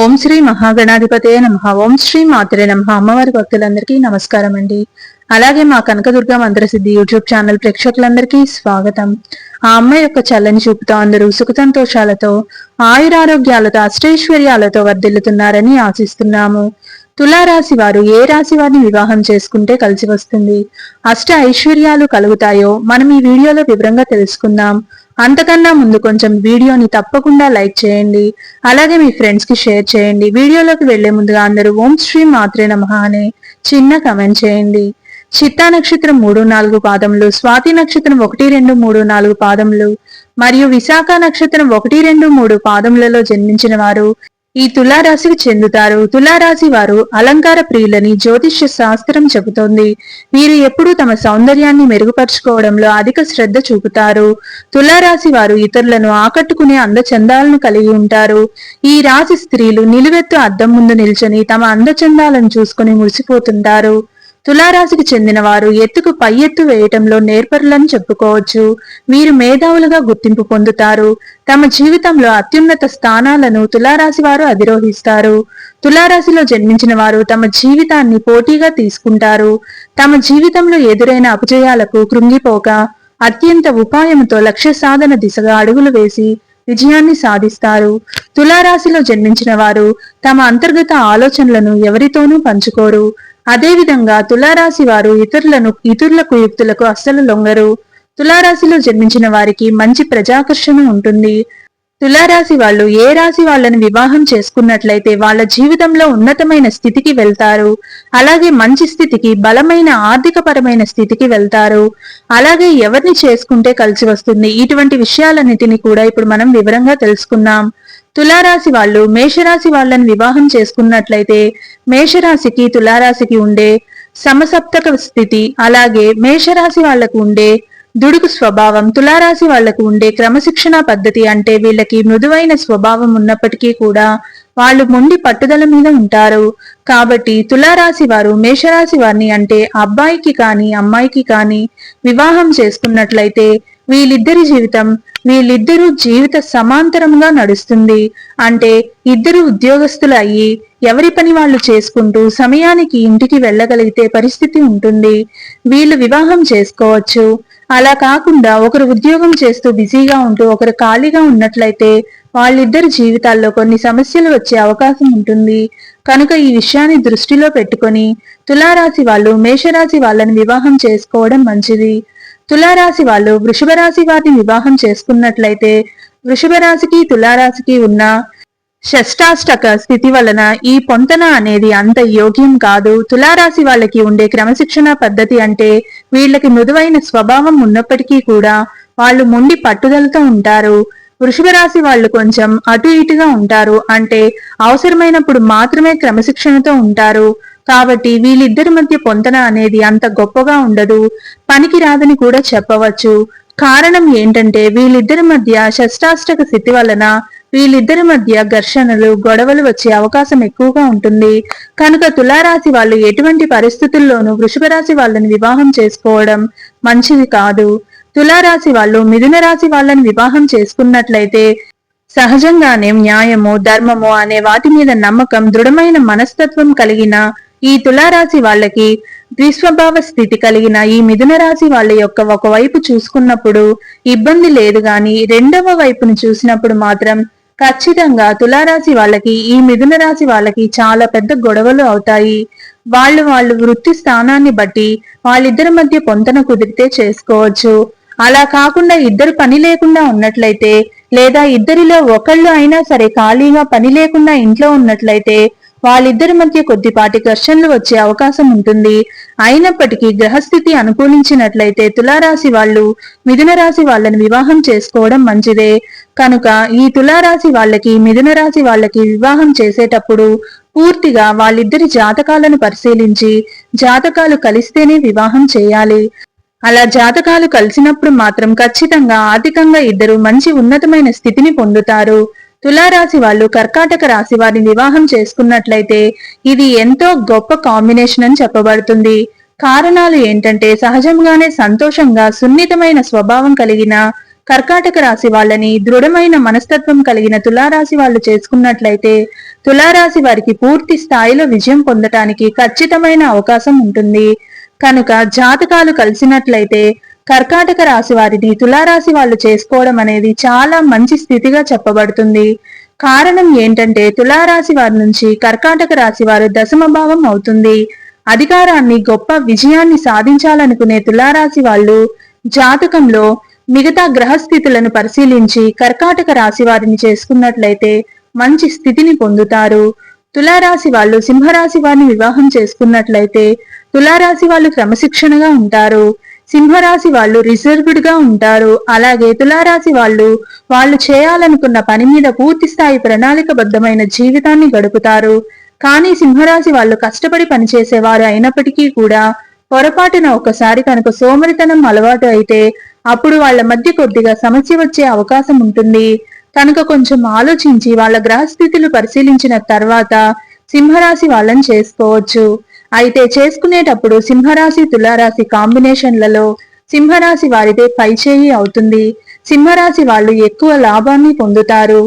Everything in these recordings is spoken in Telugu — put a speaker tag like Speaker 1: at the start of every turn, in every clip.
Speaker 1: ఓం శ్రీ మహాగణాధిపతే నమ. ఓం శ్రీ మాతరే నమ. అమ్మవారి భక్తులందరికీ నమస్కారం అండి అలాగే మా కనకదుర్గ మంత్రసిద్ధి యూట్యూబ్ ఛానల్ ప్రేక్షకులందరికీ స్వాగతం. ఆ అమ్మ యొక్క చల్లని చూపుతో అందరూ సుఖ సంతోషాలతో ఆయురారోగ్యాలతో అష్టైశ్వర్యాలతో వర్ధిల్లుతున్నారని ఆశిస్తున్నాము. తులారాశి వారు ఏ రాశి వారిని వివాహం చేసుకుంటే కలిసి వస్తుంది? అష్ట ఐశ్వర్యాలు కలుగుతాయో మనం ఈ వీడియోలో వివరంగా తెలుసుకుందాం. అంతకన్నా ముందు కొంచెం వీడియోని తప్పకుండా లైక్ చేయండి. అలాగే మీ ఫ్రెండ్స్కి షేర్ చేయండి. వీడియోలోకి వెళ్ళే ముందుగా అందరూ ఓం శ్రీ మాత్రే నమ అనే చిన్న కమెంట్ చేయండి. చిత్తా నక్షత్రం మూడు నాలుగు పాదములు స్వాతి నక్షత్రం ఒకటి రెండు మూడు నాలుగు పాదములు మరియు విశాఖ నక్షత్రం ఒకటి రెండు మూడు పాదములలో జన్మించిన వారు ఈ తులారాశికి చెందుతారు. తులారాశి వారు అలంకార ప్రియులని జ్యోతిష్య శాస్త్రం చెబుతోంది. వీరు ఎప్పుడూ తమ సౌందర్యాన్ని మెరుగుపరుచుకోవడంలో అధిక శ్రద్ధ చూపుతారు. తులారాశి వారు ఇతరులను ఆకట్టుకునే అందచందాలను కలిగి ఉంటారు. ఈ రాశి స్త్రీలు నిలువెత్తు అద్దం ముందు నిల్చొని తమ అందచందాలను చూసుకుని మురిసిపోతుంటారు. తులారాశికి చెందిన వారు ఎత్తుకు పై ఎత్తు వేయటంలో నేర్పరులని చెప్పుకోవచ్చు. వీరు మేధావులుగా గుర్తింపు పొందుతారు. తమ జీవితంలో అత్యున్నత స్థానాలను తులారాశి వారు అధిరోహిస్తారు. తులారాశిలో జన్మించిన వారు తమ జీవితాన్ని పోటీగా తీసుకుంటారు. తమ జీవితంలో ఎదురైన అపజయాలకు కృంగిపోక అత్యంత ఉపాయంతో లక్ష్య సాధన దిశగా అడుగులు వేసి విజయాన్ని సాధిస్తారు. తులారాశిలో జన్మించిన వారు తమ అంతర్గత ఆలోచనలను ఎవరితోనూ పంచుకోరు. అదేవిధంగా తులారాశి వారు ఇతరులను ఇతరులకు యుక్తులకు అస్సలు లొంగరు. తులారాశిలో జన్మించిన వారికి మంచి ప్రజాకర్షణ ఉంటుంది. తులారాశి వాళ్ళు ఏ రాశి వాళ్ళని వివాహం చేసుకున్నట్లయితే వాళ్ళ జీవితంలో ఉన్నతమైన స్థితికి వెళ్తారు. అలాగే మంచి స్థితికి బలమైన ఆర్థిక పరమైన స్థితికి వెళ్తారు. అలాగే ఎవరిని చేసుకుంటే కలిసి వస్తుంది? ఇటువంటి విషయాలన్నిటిని కూడా ఇప్పుడు మనం వివరంగా తెలుసుకున్నాం తులారాశి వాళ్ళు మేషరాశి వాళ్ళని వివాహం చేసుకున్నట్లయితే మేషరాశికి తులారాశికి ఉండే సమసప్తక స్థితి అలాగే మేషరాశి వాళ్ళకు ఉండే దుడుకు స్వభావం తులారాశి వాళ్ళకు ఉండే క్రమశిక్షణ పద్ధతి అంటే వీళ్ళకి మృదువైన స్వభావం ఉన్నప్పటికీ కూడా వాళ్ళు మొండి పట్టుదల మీద ఉంటారు. కాబట్టి తులారాశి వారు మేషరాశి వారిని అంటే అబ్బాయికి కానీ అమ్మాయికి కానీ వివాహం చేసుకున్నట్లయితే వీళ్ళిద్దరి జీవితం వీళ్ళిద్దరూ జీవిత సమాంతరంగా నడుస్తుంది. అంటే ఇద్దరు ఉద్యోగస్తులు అయ్యి ఎవరి పని వాళ్ళు చేసుకుంటూ సమయానికి ఇంటికి వెళ్ళగలిగితే పరిస్థితి ఉంటుంది. వీళ్ళు వివాహం చేసుకోవచ్చు. అలా కాకుండా ఒకరు ఉద్యోగం చేస్తూ బిజీగా ఉంటూ ఒకరు ఖాళీగా ఉన్నట్లయితే వాళ్ళిద్దరి జీవితాల్లో కొన్ని సమస్యలు వచ్చే అవకాశం ఉంటుంది. కనుక ఈ విషయాన్ని దృష్టిలో పెట్టుకొని తులారాశి వాళ్ళు మేషరాశి వాళ్ళని వివాహం చేసుకోవడం మంచిది. తులారాశి వాళ్ళు వృషభ రాశి వారిని వివాహం చేసుకున్నట్లయితే వృషభ రాశికి తులారాశికి ఉన్న షష్టాష్టక స్థితి వలన ఈ పొంతన అనేది అంత యోగ్యం కాదు. తులారాశి వాళ్ళకి ఉండే క్రమశిక్షణ పద్ధతి అంటే వీళ్ళకి మృదువైన స్వభావం ఉన్నప్పటికీ కూడా వాళ్ళు మొండి పట్టుదలతో ఉంటారు. వృషభ రాశి వాళ్ళు కొంచెం అటు ఇటుగా ఉంటారు. అంటే అవసరమైనప్పుడు మాత్రమే క్రమశిక్షణతో ఉంటారు. కాబట్టి వీళ్ళిద్దరి మధ్య పొంతన అనేది అంత గొప్పగా ఉండదు. పనికి రాదని కూడా చెప్పవచ్చు. కారణం ఏంటంటే వీళ్ళిద్దరి మధ్య శస్త్రాష్టక స్థితి వలన వీళ్ళిద్దరి మధ్య ఘర్షణలు గొడవలు వచ్చే అవకాశం ఎక్కువగా ఉంటుంది. కనుక తులారాశి వాళ్ళు ఎటువంటి పరిస్థితుల్లోనూ వృషభ రాశి వాళ్ళని వివాహం చేసుకోవడం మంచిది కాదు. తులారాశి వాళ్ళు మిథున రాశి వాళ్ళని వివాహం చేసుకున్నట్లయితే సహజంగానే న్యాయము ధర్మము అనే వాటి మీద నమ్మకం దృఢమైన మనస్తత్వం కలిగిన ఈ తులారాశి వాళ్ళకి ద్విస్వభావ స్థితి కలిగిన ఈ మిథున రాశి వాళ్ళ యొక్క ఒకవైపు చూసుకున్నప్పుడు ఇబ్బంది లేదు గాని రెండవ వైపును చూసినప్పుడు మాత్రం ఖచ్చితంగా తులారాశి వాళ్ళకి ఈ మిథున రాశి వాళ్ళకి చాలా పెద్ద గొడవలు అవుతాయి. వాళ్ళు వాళ్ళు వృత్తి స్థానాన్ని బట్టి వాళ్ళిద్దరి మధ్య పొంతన కుదిరితే చేసుకోవచ్చు. అలా కాకుండా ఇద్దరు పని లేకుండా ఉన్నట్లయితే లేదా ఇద్దరిలో ఒకళ్ళు అయినా సరే ఖాళీగా పని లేకుండా ఇంట్లో ఉన్నట్లయితే వాళ్ళిద్దరి మధ్య కొద్దిపాటి ఘర్షణలు వచ్చే అవకాశం ఉంటుంది. అయినప్పటికీ గ్రహస్థితి అనుకూలించినట్లయితే తులారాశి వాళ్ళు మిథున రాశి వాళ్ళని వివాహం చేసుకోవడం మంచిదే. కనుక ఈ తులారాశి వాళ్ళకి మిథున రాశి వాళ్ళకి వివాహం చేసేటప్పుడు పూర్తిగా వాళ్ళిద్దరి జాతకాలను పరిశీలించి జాతకాలు కలిస్తేనే వివాహం చేయాలి. అలా జాతకాలు కలిసినప్పుడు మాత్రం ఖచ్చితంగా ఆర్థికంగా ఇద్దరు మంచి ఉన్నతమైన స్థితిని పొందుతారు. తులారాశి వాళ్ళు కర్కాటక రాశి వారిని వివాహం చేసుకున్నట్లయితే ఇది ఎంతో గొప్ప కాంబినేషన్ అని చెప్పబడుతుంది. కారణాలు ఏంటంటే సహజంగానే సంతోషంగా సున్నితమైన స్వభావం కలిగిన కర్కాటక రాశి వాళ్ళని దృఢమైన మనస్తత్వం కలిగిన తులారాశి వాళ్ళు చేసుకున్నట్లయితే తులారాశి వారికి పూర్తి స్థాయిలో విజయం పొందటానికి ఖచ్చితమైన అవకాశం ఉంటుంది. కనుక జాతకాలు కలిసినట్లయితే కర్కాటక రాశి వారిని తులారాశి వాళ్ళు చేసుకోవడం అనేది చాలా మంచి స్థితిగా చెప్పబడుతుంది. కారణం ఏంటంటే తులారాశి వారి నుంచి కర్కాటక రాశి వారు దశమ భావం అవుతుంది. అధికారాన్ని గొప్ప విజయాన్ని సాధించాలనుకునే తులారాశి వాళ్ళు జాతకంలో మిగతా గ్రహస్థితులను పరిశీలించి కర్కాటక రాశి వారిని చేసుకున్నట్లయితే మంచి స్థితిని పొందుతారు. తులారాశి వాళ్ళు సింహరాశి వారిని వివాహం చేసుకున్నట్లయితే తులారాశి వాళ్ళు క్రమశిక్షణగా ఉంటారు. సింహరాశి వాళ్ళు రిజర్వ్డ్గా ఉంటారు. అలాగే తులారాశి వాళ్ళు వాళ్ళు చేయాలనుకున్న పని మీద పూర్తి స్థాయి ప్రణాళికబద్ధమైన జీవితాన్ని గడుపుతారు. కానీ సింహరాశి వాళ్ళు కష్టపడి పనిచేసేవారు అయినప్పటికీ కూడా పొరపాటున ఒకసారి కనుక సోమరితనం అలవాటు అయితే అప్పుడు వాళ్ళ మధ్య కొద్దిగా సమస్య వచ్చే అవకాశం ఉంటుంది. కనుక కొంచెం ఆలోచించి వాళ్ళ గ్రహస్థితులు పరిశీలించిన తర్వాత సింహరాశి వాళ్ళని చేసుకోవచ్చు. అయితే చేసుకునేటప్పుడు సింహరాశి తులారాశి కాంబినేషన్లలో సింహరాశి వారిదే పైచేయి అవుతుంది. సింహరాశి వాళ్ళు ఎక్కువ లాభాన్ని పొందుతారు.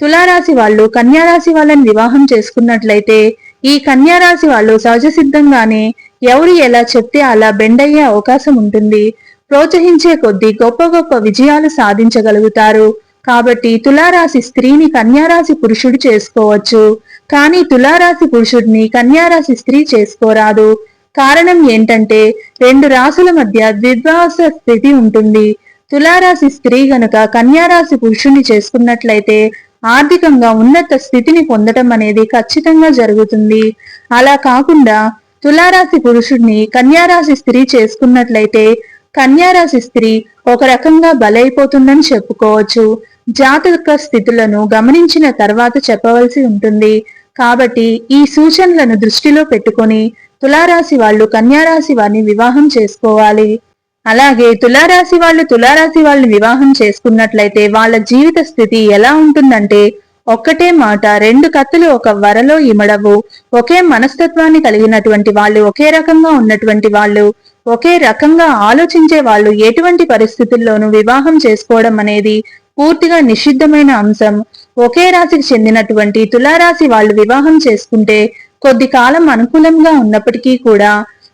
Speaker 1: తులారాశి వాళ్ళు కన్యారాశి వాళ్ళని వివాహం చేసుకున్నట్లయితే ఈ కన్యారాశి వాళ్ళు సహజ సిద్ధంగానే ఎవరు ఎలా చెప్తే అలా బెండయ్యే అవకాశం ఉంటుంది. ప్రోత్సహించే కొద్దీ గొప్ప గొప్ప విజయాలు సాధించగలుగుతారు. కాబట్టి తులారాశి స్త్రీని కన్యారాశి పురుషుడు చేసుకోవచ్చు. కానీ తులారాశి పురుషుడిని కన్యారాశి స్త్రీ చేసుకోరాదు. కారణం ఏంటంటే రెండు రాశుల మధ్య ద్విద్వాస స్థితి ఉంటుంది. తులారాశి స్త్రీ గనుక కన్యారాశి పురుషుణ్ణి చేసుకున్నట్లయితే ఆర్థికంగా ఉన్నత స్థితిని పొందటం అనేది ఖచ్చితంగా జరుగుతుంది. అలా కాకుండా తులారాశి పురుషుడిని కన్యారాశి స్త్రీ చేసుకున్నట్లయితే కన్యారాశి స్త్రీ ఒక రకంగా బలైపోతుందని చెప్పుకోవచ్చు. జాతక స్థితులను గమనించిన తర్వాత చెప్పవలసి ఉంటుంది. కాబట్టి ఈ సూచనలను దృష్టిలో పెట్టుకొని తులారాశి వాళ్ళు కన్యారాశి వారిని వివాహం చేసుకోవాలి. అలాగే తులారాశి వాళ్ళు తులారాశి వాళ్ళని వివాహం చేసుకున్నట్లయితే వాళ్ళ జీవిత స్థితి ఎలా ఉంటుందంటే ఒక్కటే మాట రెండు కత్తులు ఒక వరలో ఇమడవు. ఒకే మనస్తత్వాన్ని కలిగినటువంటి వాళ్ళు ఒకే రకంగా ఉన్నటువంటి వాళ్ళు ఒకే రకంగా ఆలోచించే వాళ్ళు ఎటువంటి పరిస్థితుల్లోనూ వివాహం చేసుకోవడం అనేది పూర్తిగా నిషిద్ధమైన అంశం. ఒకే రాశికి చెందినటువంటి తులారాశి వాళ్ళు వివాహం చేసుకుంటే కొద్ది కాలం అనుకూలంగా ఉన్నప్పటికీ కూడా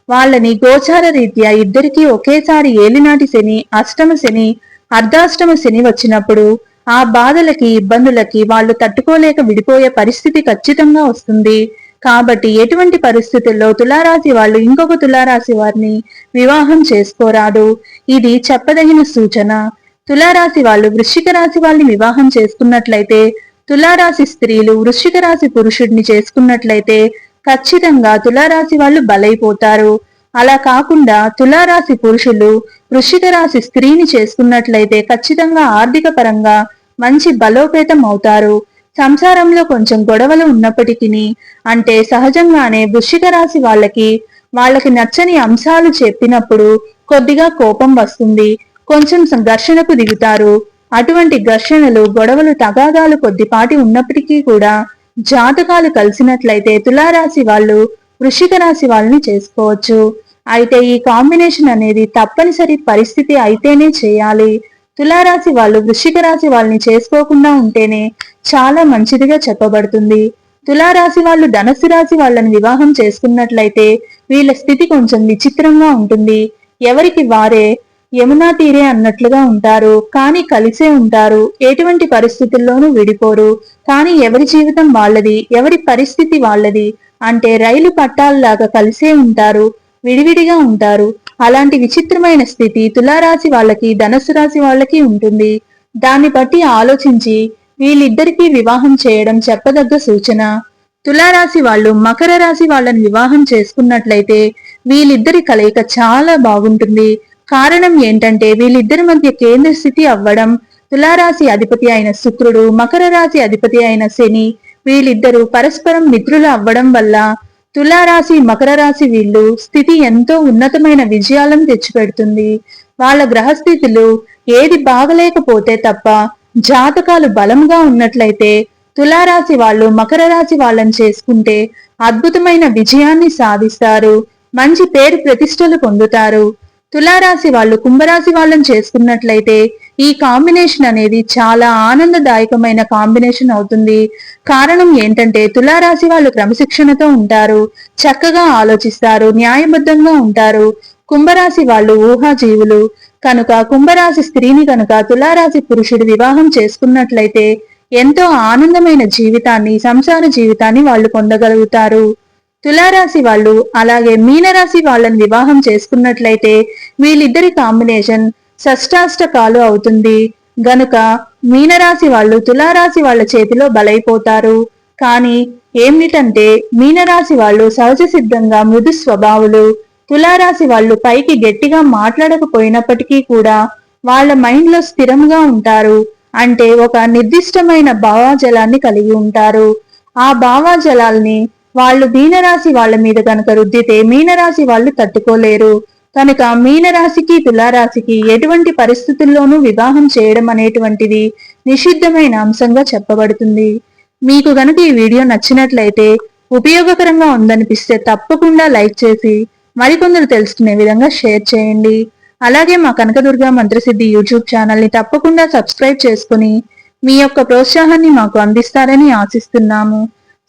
Speaker 1: వాళ్ళని గోచార రీత్యా ఇద్దరికీ ఒకేసారి ఏలినాటి శని అష్టమ శని అర్ధాష్టమ శని వచ్చినప్పుడు ఆ బాధలకి ఇబ్బందులకి వాళ్ళు తట్టుకోలేక విడిపోయే పరిస్థితి ఖచ్చితంగా వస్తుంది. కాబట్టి ఎటువంటి పరిస్థితుల్లో తులారాశి వాళ్ళు ఇంకొక తులారాశి వారిని వివాహం చేసుకోరాదు. ఇది చెప్పదగిన సూచన. తులారాశి వాళ్ళు వృశ్చిక రాశి వాళ్ళని వివాహం చేసుకున్నట్లయితే తులారాశి స్త్రీలు వృశ్చిక రాశి పురుషుడిని చేసుకున్నట్లయితే ఖచ్చితంగా తులారాశి వాళ్ళు బలైపోతారు. అలా కాకుండా తులారాశి పురుషులు వృశ్చిక రాశి స్త్రీని చేసుకున్నట్లయితే ఖచ్చితంగా ఆర్థిక పరంగా మంచి బలోపేతం అవుతారు. సంసారంలో కొంచెం గొడవలు ఉన్నప్పటికీ అంటే సహజంగానే వృశ్చిక రాశి వాళ్ళకి వాళ్ళకి నచ్చని అంశాలు చెప్పినప్పుడు కొద్దిగా కోపం వస్తుంది. కొంచెం ఘర్షణకు దిగుతారు. అటువంటి ఘర్షణలు గొడవలు తగాదాలు కొద్దిపాటి ఉన్నప్పటికీ కూడా జాతకాలు కలిసినట్లయితే తులారాశి వాళ్ళు వృషిక రాశి వాళ్ళని చేసుకోవచ్చు. అయితే ఈ కాంబినేషన్ అనేది తప్పనిసరి పరిస్థితి అయితేనే చేయాలి. తులారాశి వాళ్ళు వృషిక రాశి వాళ్ళని చేసుకోకుండా ఉంటేనే చాలా మంచిదిగా చెప్పబడుతుంది. తులారాశి వాళ్ళు ధనస్సు రాశి వాళ్ళని వివాహం చేసుకున్నట్లయితే వీళ్ళ స్థితి కొంచెం విచిత్రంగా ఉంటుంది. ఎవరికి వారే యమునా తీరే అన్నట్లుగా ఉంటారు. కానీ కలిసే ఉంటారు. ఎటువంటి పరిస్థితుల్లోనూ విడిపోరు. కానీ ఎవరి జీవితం వాళ్ళది? ఎవరి పరిస్థితి వాళ్ళది? అంటే రైలు పట్టాలలాగా కలిసే ఉంటారు. విడివిడిగా ఉంటారు. అలాంటి విచిత్రమైన స్థితి తులారాశి వాళ్ళకి ధనస్సు రాశి వాళ్ళకి ఉంటుంది. దాన్ని బట్టి ఆలోచించి వీళ్ళిద్దరికీ వివాహం చేయడం చెప్పదగ్గ సూచన. తులారాశి వాళ్ళు మకర రాశి వాళ్ళని వివాహం చేసుకున్నట్లయితే వీళ్ళిద్దరి కలయిక చాలా బాగుంటుంది. కారణం ఏంటంటే వీళ్ళిద్దరి మధ్య కేంద్ర స్థితి అవ్వడం తులారాశి అధిపతి అయిన శుక్రుడు మకర రాశి అధిపతి అయిన శని వీళ్ళిద్దరూ పరస్పరం మిత్రులు అవ్వడం వల్ల తులారాశి మకర రాశి వీళ్ళు స్థితి ఎంతో ఉన్నతమైన విజయాలను తెచ్చిపెడుతుంది. వాళ్ళ గ్రహస్థితులు ఏది బాగలేకపోతే తప్ప జాతకాలు బలంగా ఉన్నట్లయితే తులారాశి వాళ్ళు మకర రాశి వాళ్ళని చేసుకుంటే అద్భుతమైన విజయాన్ని సాధిస్తారు. మంచి పేరు ప్రతిష్టలు పొందుతారు. తులారాశి వాళ్ళు కుంభరాశి వాళ్ళని చేసుకున్నట్లయితే ఈ కాంబినేషన్ అనేది చాలా ఆనందదాయకమైన కాంబినేషన్ అవుతుంది. కారణం ఏంటంటే తులారాశి వాళ్ళు క్రమశిక్షణతో ఉంటారు చక్కగా ఆలోచిస్తారు న్యాయబద్ధంగా ఉంటారు. కుంభరాశి వాళ్ళు ఊహాజీవులు. కనుక కుంభరాశి స్త్రీని కనుక తులారాశి పురుషుడు వివాహం చేసుకున్నట్లయితే ఎంతో ఆనందమైన జీవితాన్ని సంసార జీవితాన్ని వాళ్ళు పొందగలుగుతారు. తులారాశి వాళ్ళు అలాగే మీనరాశి వాళ్ళని వివాహం చేసుకున్నట్లయితే వీళ్ళిద్దరి కాంబినేషన్ షష్టాష్టకాలు అవుతుంది. గనుక మీనరాశి వాళ్ళు తులారాశి వాళ్ళ చేతిలో బలైపోతారు. కానీ ఏమిటంటే మీనరాశి వాళ్ళు సహజ సిద్ధంగా మృదు స్వభావులు తులారాశి వాళ్ళు పైకి గట్టిగా మాట్లాడకపోయినప్పటికీ కూడా వాళ్ళ మైండ్లో స్థిరంగా ఉంటారు. అంటే ఒక నిర్దిష్టమైన భావాజలాన్ని కలిగి ఉంటారు. ఆ భావాజలాల్ని వాళ్ళు మీనరాశి వాళ్ళ మీద కనుక రుద్దితే మీనరాశి వాళ్ళు తట్టుకోలేరు. కనుక మీనరాశికి తులారాశికి ఎటువంటి పరిస్థితుల్లోనూ వివాహం చేయడం అనేటువంటిది నిషిద్ధమైన అంశంగా చెప్పబడుతుంది. మీకు గనుక ఈ వీడియో నచ్చినట్లయితే ఉపయోగకరంగా ఉందనిపిస్తే తప్పకుండా లైక్ చేసి మరికొందరు తెలుసుకునే విధంగా షేర్ చేయండి. అలాగే మా కనకదుర్గ మంత్రసిద్ధి యూట్యూబ్ ఛానల్ని తప్పకుండా సబ్స్క్రైబ్ చేసుకుని మీ యొక్క ప్రోత్సాహాన్ని మాకు అందిస్తారని ఆశిస్తున్నాము.